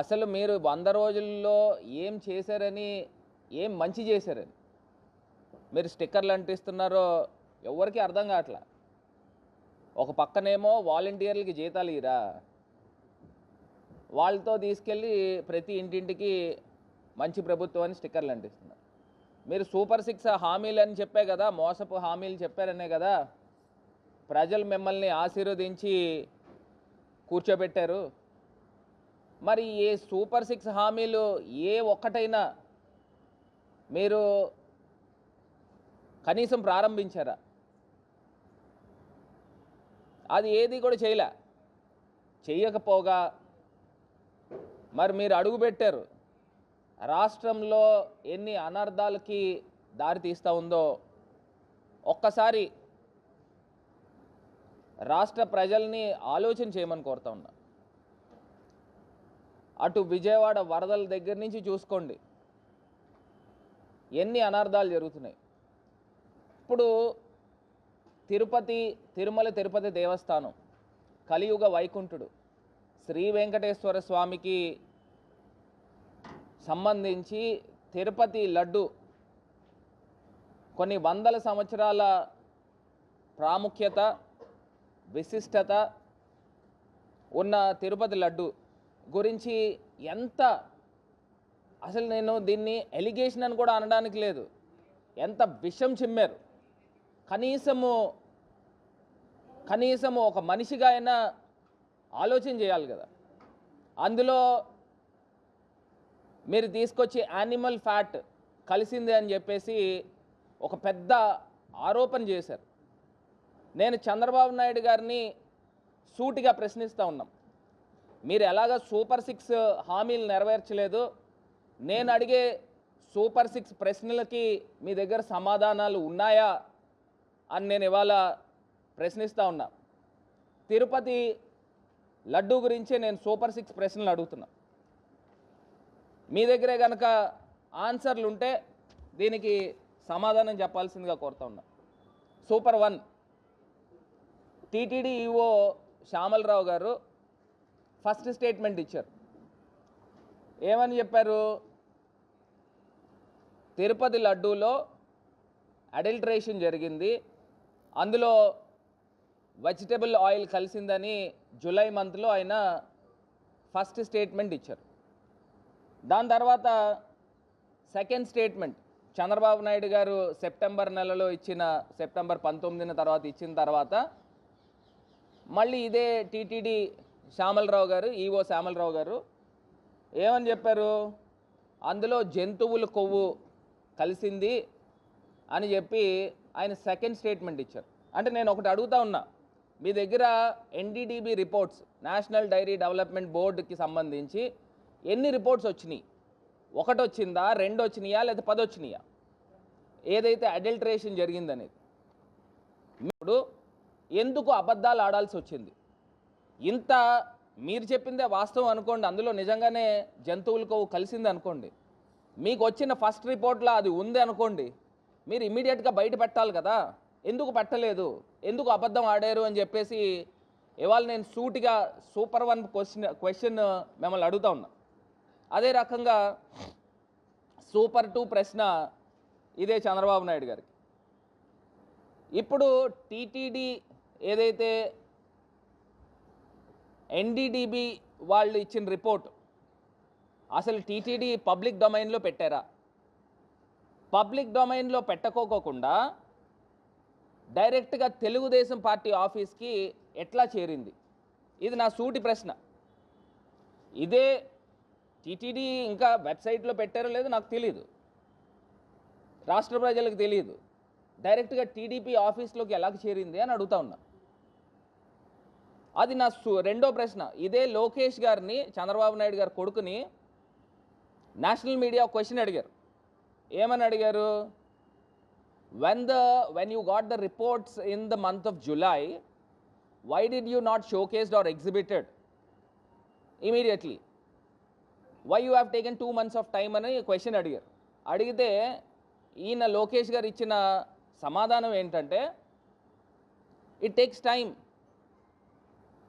అసలు మీరు వంద రోజుల్లో ఏం చేశారని ఏం మంచి చేశారని? మీరు స్టిక్కర్లు అంటిస్తున్నారో ఎవరికి అర్థం కావట్లా? ఒక పక్కనేమో వాలంటీర్లకి జీతాలు ఇరా వాళ్ళతో తీసుకెళ్ళి ప్రతి ఇంటింటికి మంచి ప్రభుత్వం అని స్టిక్కర్లు అంటిస్తున్నారు. మీరు సూపర్ సిక్స్ హామీలు అని చెప్పే కదా మోసపు హామీలు చెప్పారనే కదా ప్రజలు మిమ్మల్ని ఆశీర్వదించి కూర్చోబెట్టారు. మరి ఏ సూపర్ సిక్స్ హామీలు ఏ ఒక్కటైనా మీరు కనీసం ప్రారంభించారా? అది ఏది కూడా చేయలే. చేయకపోగా మరి మీరు అడుగుపెట్టారు రాష్ట్రంలో ఎన్ని అనర్థాలకి దారి తీస్తూ ఉందో ఒక్కసారి రాష్ట్ర ప్రజల్ని ఆలోచన చేయమని కోరుతా ఉన్నా. అటు విజయవాడ వరదల దగ్గర నుంచి చూసుకోండి. ఎన్ని అనర్థాలు జరుగుతున్నాయి. ఇప్పుడు తిరుపతి తిరుమల తిరుపతి దేవస్థానం కలియుగ వైకుంఠుడు శ్రీ వెంకటేశ్వర స్వామికి సంబంధించి తిరుపతి లడ్డు కొన్ని వందల సంవత్సరాల ప్రాముఖ్యత విశిష్టత ఉన్న తిరుపతి లడ్డు గురించి ఎంత అసలు నేను దీన్ని ఎలిగేషన్ అని కూడా అనడానికి లేదు. ఎంత విషం చిమ్మారు. కనీసము కనీసము ఒక మనిషిగా అయినా ఆలోచన చేయాలి కదా. అందులో మీరు తీసుకొచ్చి యానిమల్ ఫ్యాట్ కలిసింది అని చెప్పేసి ఒక పెద్ద ఆరోపణ చేశారు. నేను చంద్రబాబు నాయుడు గారిని సూటిగా ప్రశ్నిస్తూ ఉన్నాం. మీరు ఎలాగ సూపర్ సిక్స్ హామీలు నెరవేర్చలేదు? నేను అడిగే సూపర్ సిక్స్ ప్రశ్నలకి మీ దగ్గర సమాధానాలు ఉన్నాయా? అని నేను ఇవాళ ప్రశ్నిస్తూ ఉన్నా. తిరుపతి లడ్డు గురించే నేను సూపర్ సిక్స్ ప్రశ్నలు అడుగుతున్నా. మీ దగ్గరే కనుక ఆన్సర్లు ఉంటే దీనికి సమాధానం చెప్పాల్సిందిగా కోరుతా ఉన్నా. Super one. TTD EO Shyamalarao గారు ఫస్ట్ స్టేట్మెంట్ ఇచ్చారు. ఏమని చెప్పారు? తిరుపతి లడ్డూలో అడల్ట్రేషన్ జరిగింది. అందులో వెజిటబుల్ ఆయిల్ కలిసిందని జూలై మంత్లో ఆయన ఫస్ట్ స్టేట్మెంట్ ఇచ్చారు. దాని తర్వాత సెకండ్ స్టేట్మెంట్ చంద్రబాబు నాయుడు గారు సెప్టెంబర్ నెలలో ఇచ్చిన సెప్టెంబర్ పంతొమ్మిదిన తర్వాత ఇచ్చిన తర్వాత మళ్ళీ ఇదే టీటీడీ శ్యామలరావు గారు ఈఓ శ్యామలరావు గారు ఏమని చెప్పారు? అందులో జంతువుల కొవ్వు కలిసింది అని చెప్పి ఆయన సెకండ్ స్టేట్మెంట్ ఇచ్చారు. అంటే నేను ఒకటి అడుగుతా ఉన్నా మీ దగ్గర NDDB reports national dairy development బోర్డుకి సంబంధించి ఎన్ని రిపోర్ట్స్ వచ్చినాయి? ఒకటి వచ్చిందా రెండు వచ్చినాయా లేదా పది వచ్చినాయా? ఏదైతే అడల్టరేషన్ జరిగిందనేది. ఇప్పుడు ఎందుకు అబద్ధాలు ఆడాల్సి వచ్చింది? ఇంత మీరు చెప్పిందే వాస్తవం అనుకోండి అందులో నిజంగానే జంతువులకు కలిసింది అనుకోండి. మీకు వచ్చిన ఫస్ట్ రిపోర్ట్లో అది ఉంది అనుకోండి మీరు ఇమీడియట్గా బయట పెట్టాలి కదా. ఎందుకు పెట్టలేదు? ఎందుకు అబద్ధం ఆడారు అని చెప్పేసి ఇవాళ నేను సూటిగా సూపర్ వన్ క్వశ్చన్ క్వశ్చన్ మిమ్మల్ని అడుగుతా ఉన్నా. అదే రకంగా సూపర్ టూ ప్రశ్న ఇదే చంద్రబాబు నాయుడు గారికి. ఇప్పుడు టీటీడీ ఏదైతే ఎన్డీడీబీ వాళ్ళు ఇచ్చిన రిపోర్ట్. అసలు టీటీడీ పబ్లిక్ డొమైన్లో పెట్టారా? పబ్లిక్ డొమైన్లో పెట్టకోకుండా డైరెక్ట్గా తెలుగుదేశం పార్టీ ఆఫీస్కి ఎట్లా చేరింది? ఇది నా సూటి ప్రశ్న. ఇదే టీటీడీ ఇంకా వెబ్సైట్లో పెట్టారో లేదో నాకు తెలియదు రాష్ట్ర ప్రజలకు తెలియదు డైరెక్ట్గా టీడీపీ ఆఫీస్లోకి ఎలా చేరింది అని అడుగుతా ఉన్నా. అది నా సు రెండో ప్రశ్న. ఇదే లోకేష్ గారిని చంద్రబాబు నాయుడు గారి కొడుకుని నేషనల్ మీడియా క్వశ్చన్ అడిగారు. ఏమని అడిగారు? When the when you got the reports in the month of July why did you not showcased or exhibited immediately why you have taken two months of time అని question అడిగారు. అడిగితే ఈయన లోకేష్ గారు ఇచ్చిన సమాధానం ఏంటంటే it takes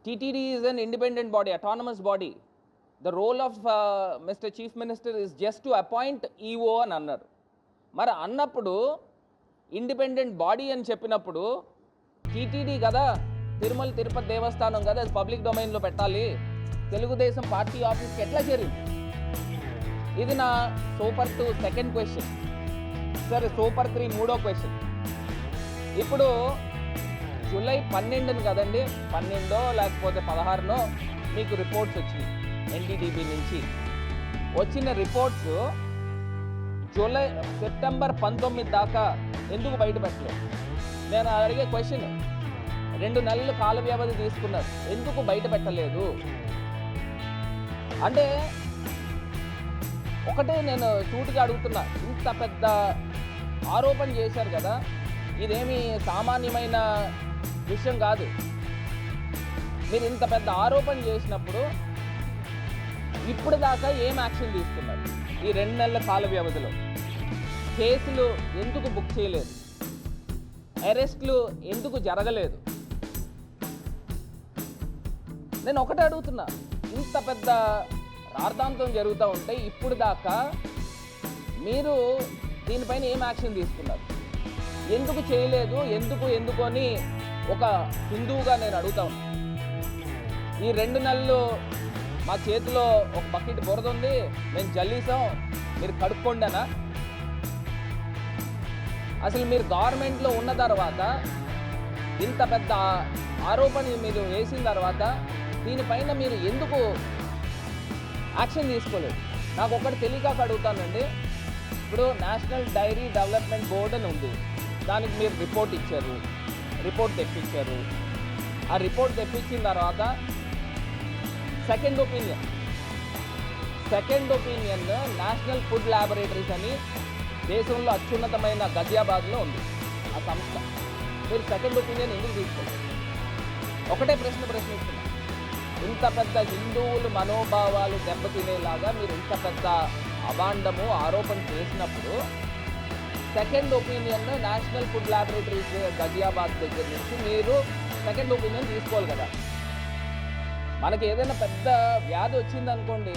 TTD is an independent body autonomous body the role of mister chief minister is just to appoint EO అని అన్నారు. మరి అన్నప్పుడు ఇండిపెండెంట్ బాడీ అని చెప్పినప్పుడు టీటీడీ కదా తిరుమల తిరుపతి దేవస్థానం కదా అది పబ్లిక్ డొమైన్లో పెట్టాలి. తెలుగుదేశం పార్టీ ఆఫీస్కి ఎట్లా చేరింది? ఇది నా సూపర్ టూ సెకండ్ క్వశ్చన్ సరే సూపర్ త్రీ మూడో క్వశ్చన్ ఇప్పుడు జూలై పన్నెండుని కదండి? పన్నెండో లేకపోతే పదహారునో మీకు రిపోర్ట్స్ వచ్చినాయి ఎన్డీడీబీ నుంచి. వచ్చిన రిపోర్ట్స్ జూలై సెప్టెంబర్ పంతొమ్మిది దాకా ఎందుకు బయట పెట్టలేదు? నేను అడిగే క్వశ్చన్ రెండు నెలలు కాల వ్యవధి తీసుకున్నారు. ఎందుకు బయట పెట్టలేదు? అంటే ఒకటే నేను సూటిగా అడుగుతున్నా ఇంత పెద్ద ఆరోపణ చేశారు కదా ఇదేమి సామాన్యమైన విషయం కాదు. మీరు ఇంత పెద్ద ఆరోపణ చేసినప్పుడు ఇప్పుడు దాకా ఏం యాక్షన్ తీసుకున్నారు? ఈ రెండు నెలల కాల వ్యవధిలో. కేసులు ఎందుకు బుక్ చేయలేదు? అరెస్ట్లు ఎందుకు జరగలేదు? నేను ఒకటే అడుగుతున్నా. ఇంత పెద్ద రార్థాంతం జరుగుతూ ఉంటే ఇప్పుడు దాకా మీరు దీనిపైన ఏం యాక్షన్ తీసుకున్నారు? ఎందుకు చేయలేదు? ఎందుకు ఎందుకు అని ఒక హిందువుగా నేను అడుగుతా ఉన్నా. ఈ రెండు నెలలు మా చేతిలో ఒక బకెట్ బురద ఉంది మేము జల్లీసాం మీరు కడుక్కోండినా అసలు మీరు గవర్నమెంట్లో ఉన్న తర్వాత ఇంత పెద్ద ఆరోపణ మీరు వేసిన తర్వాత దీనిపైన మీరు ఎందుకు యాక్షన్ తీసుకోలేదు? నాకు ఒకటి తెలియక అడుగుతానండి. ఇప్పుడు నేషనల్ డైరీ డెవలప్మెంట్ బోర్డు అని ఉంది. దానికి మీరు రిపోర్ట్ ఇచ్చారు. రిపోర్ట్ తెప్పించారు. ఆ రిపోర్ట్ తెప్పించిన తర్వాత second opinion. Second opinion national food laboratories అని దేశంలో అత్యున్నతమైన గజియాబాద్లో ఉంది. ఆ సంస్థ. మీరు సెకండ్ ఒపీనియన్ ఎందుకు తీసుకోలేదు ఒకటే ప్రశ్న ప్రశ్నిస్తున్నా. ఇంత పెద్ద హిందువులు మనోభావాలు దెబ్బతినేలాగా మీరు ఇంత పెద్ద అభాండము ఆరోపణ చేసినప్పుడు second opinion national food laboratories Ghaziabad దగ్గర నుంచి మీరు సెకండ్ ఒపీనియన్ తీసుకోవాలి కదా. మనకి ఏదైనా పెద్ద వ్యాధి వచ్చిందనుకోండి